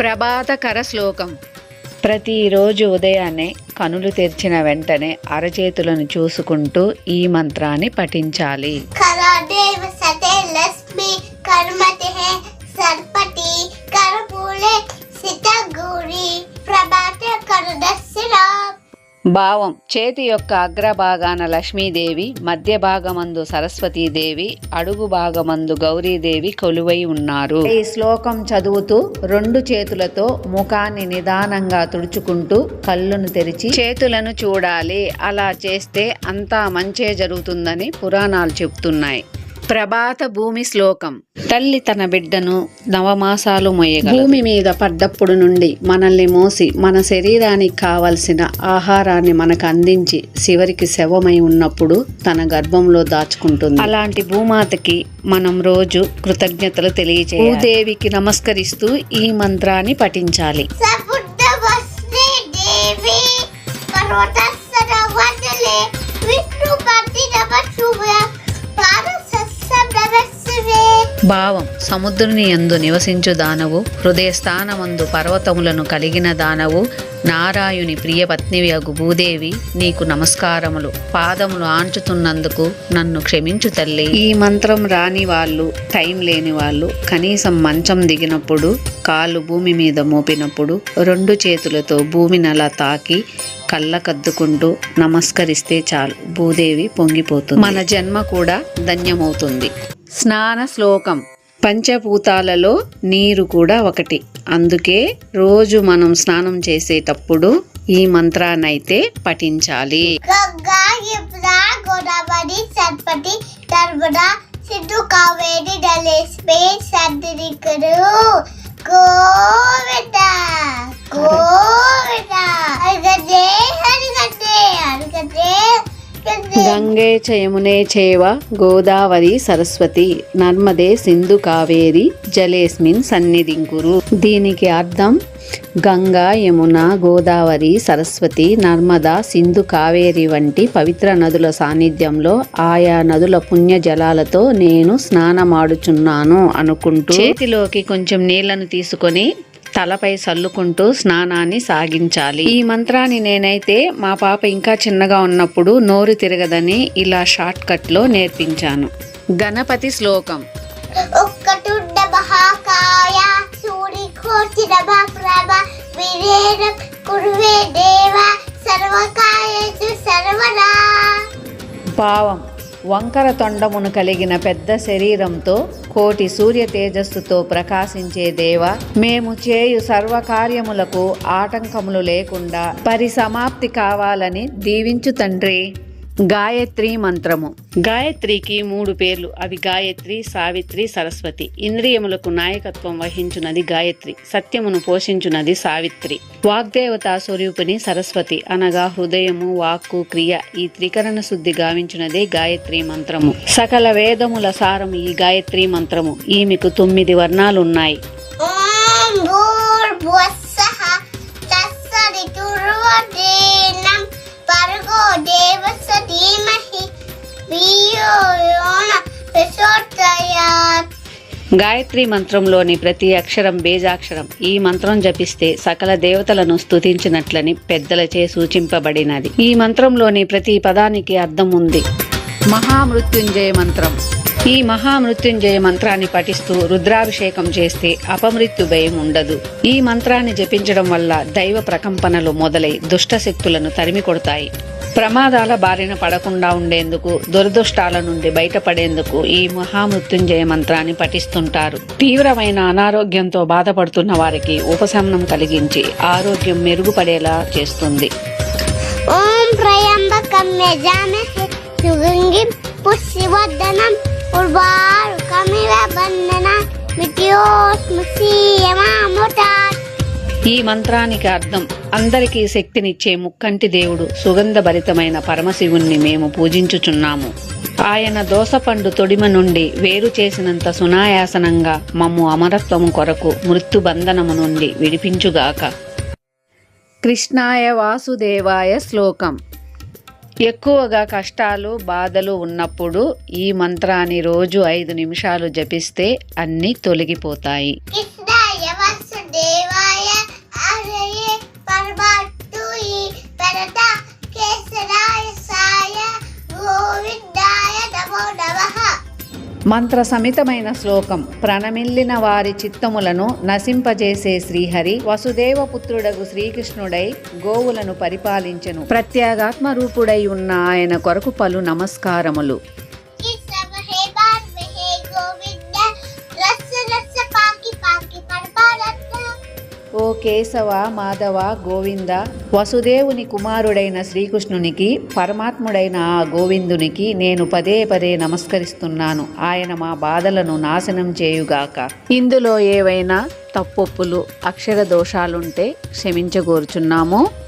ప్రభాతకర శ్లోకం. ప్రతిరోజు ఉదయాన్నే కనులు తెరిచిన వెంటనే అరచేతులను చూసుకుంటూ ఈ మంత్రాన్ని పఠించాలి. భావం. చేతి యొక్క అగ్రభాగాన లక్ష్మీదేవి మధ్య భాగమందు సరస్వతీదేవి అడుగు భాగమందు గౌరీదేవి కొలువై ఉన్నారు. ఈ శ్లోకం చదువుతూ రెండు చేతులతో ముఖాన్ని నిదానంగా తుడుచుకుంటూ కళ్ళను తెరిచి చేతులను చూడాలి. అలా చేస్తే అంతా మంచే జరుగుతుందని పురాణాలు చెప్తున్నాయి. ప్రభాత భూమి శ్లోకం. తల్లి తన బిడ్డను నవమాసాలు మోయగల భూమి మీద పడ్డప్పుడు నుండి మనల్ని మోసి మన శరీరానికి కావలసిన ఆహారాన్ని మనకు అందించి చివరికి శవమై ఉన్నప్పుడు తన గర్భంలో దాచుకుంటుంది. అలాంటి భూమాతకి మనం రోజు కృతజ్ఞతలు తెలియజే భూదేవికి నమస్కరిస్తూ ఈ మంత్రాన్ని పఠించాలి. భావం సముద్రుని యందు నివసించు దానవు హృదయ స్థానమందు పర్వతములను కలిగిన దానవు నారాయుని ప్రియ పత్నివి అగు భూదేవి నీకు నమస్కారములు. పాదములు ఆంచుతున్నందుకు నన్ను క్షమించు తల్లి. ఈ మంత్రం రాని వాళ్ళు టైం లేని వాళ్ళు కనీసం మంచం దిగినప్పుడు కాళ్ళు భూమి మీద మోపినప్పుడు రెండు చేతులతో భూమిని అలా తాకి కళ్ళకద్దుకుంటూ నమస్కరిస్తే చాలు. భూదేవి పొంగిపోతుంది. మన జన్మ కూడా ధన్యమవుతుంది. స్నాన శ్లోకం. పంచభూతాలలో నీరు కూడా ఒకటి. అందుకే రోజు మనం స్నానం చేసేటప్పుడు ఈ మంత్రాన్నైతే పఠించాలి. సిద్ధు కావేరి డలేస్పే సర్దిరికరు కో గంగే. చ యమునే చేవ గోదావరి సరస్వతి నర్మదే సింధు కావేరి జలేస్మిన్ సన్నిధింకురు. దీనికి అర్థం గంగా యమున గోదావరి సరస్వతి నర్మదా సింధు కావేరి వంటి పవిత్ర నదుల సాన్నిధ్యంలో ఆయా నదుల పుణ్య జలాలతో నేను స్నానమాడుచున్నాను అనుకుంటూ చేతిలోకి కొంచెం నీళ్ళను తీసుకొని తలపై సల్లుకుంటూ స్నానాన్ని సాగించాలి. ఈ మంత్రాన్ని నేనైతే మా పాప ఇంకా చిన్నగా ఉన్నప్పుడు నోరు తిరగదని ఇలా షార్ట్ కట్లో నేర్పించాను. గణపతి శ్లోకం. భావం వంకర తొండమును కలిగిన పెద్ద శరీరంతో కోటి సూర్య తేజస్సుతో ప్రకాశించే దేవ మేము చేయు సర్వకార్యములకు ఆటంకములు లేకుండా పరిసమాప్తి కావాలని దీవించు తండ్రి. గాయత్రి మంత్రము. గాయత్రికి మూడు పేర్లు. అవి గాయత్రి సావిత్రి సరస్వతి. ఇంద్రియములకు నాయకత్వం వహించున్నది గాయత్రి. సత్యమును పోషించున్నది సావిత్రి. వాగ్దేవతా స్వరూపిణి సరస్వతి. అనగా హృదయము వాక్కు క్రియ ఈ త్రికరణ శుద్ధి గావించున్నదే గాయత్రి మంత్రము. సకల వేదముల సారము ఈ గాయత్రి మంత్రము. ఈమెకు తొమ్మిది వర్ణాలున్నాయి. ఓం గాయత్రి మంత్రంలోని ప్రతి అక్షరం బీజాక్షరం. ఈ మంత్రం జపిస్తే సకల దేవతలను స్తుతించినట్లని పెద్దలచే సూచింపబడినది. ఈ మంత్రంలోని ప్రతి పదానికి అర్థం ఉంది. మహామృత్యుంజయ మంత్రం. ఈ మహామృత్యుంజయ మంత్రాన్ని పఠిస్తూ రుద్రాభిషేకం చేస్తే అపమృత్యు భయం ఉండదు. ఈ మంత్రాన్ని జపించడం వల్ల దైవ ప్రకంపనలు మొదలై దుష్ట శక్తులను తరిమి కొడతాయి ప్రమాదాల బారిన పడకుండా ఉండేందుకు దురదృష్టాల నుండి బయటపడేందుకు ఈ మహామృత్యుంజయ మంత్రాన్ని పఠిస్తుంటారు. తీవ్రమైన అనారోగ్యంతో బాధపడుతున్న వారికి ఉపశమనం కలిగించి ఆరోగ్యం మెరుగుపడేలా చేస్తుంది. ఓం త్రయంబకం యజామహే సుగంగిం పుష్యవర్ధనం ఉర్వారుకమివ బంధన ఈ మంత్రానికి అర్థం. అందరికీ శక్తినిచ్చే ముక్కంటి దేవుడు సుగంధభరితమైన పరమశివుణ్ణి మేము పూజించుచున్నాము. ఆయన దోసపండు తొడిమ నుండి వేరు చేసినంత సునాయాసనంగా మమ్ము అమరత్వము కొరకు మృత్యుబంధనము నుండి విడిపించుగాక. కృష్ణాయ వాసుదేవాయ శ్లోకం. ఎక్కువగా కష్టాలు బాధలు ఉన్నప్పుడు ఈ మంత్రాన్ని రోజు ఐదు నిమిషాలు జపిస్తే అన్నీ తొలగిపోతాయి. మంత్ర సమితమైన శ్లోకం. ప్రణమిల్లిన వారి చిత్తములను నశింపజేసే శ్రీహరి వసుదేవ పుత్రుడగు శ్రీకృష్ణుడై గోవులను పరిపాలించెను. ప్రత్యేగాత్మ రూపుడై ఉన్న ఆయన కొరకు పలు నమస్కారములు. ఓ కేశవ మాధవ గోవింద వసుదేవుని కుమారుడైన శ్రీకృష్ణునికి పరమాత్ముడైన ఆ గోవిందునికి నేను పదే పదే నమస్కరిస్తున్నాను. ఆయన మా బాధలను నాశనం చేయుగాక. ఇందులో ఏవైనా తప్పొప్పులు అక్షర దోషాలుంటే క్షమించగోరుచున్నాము.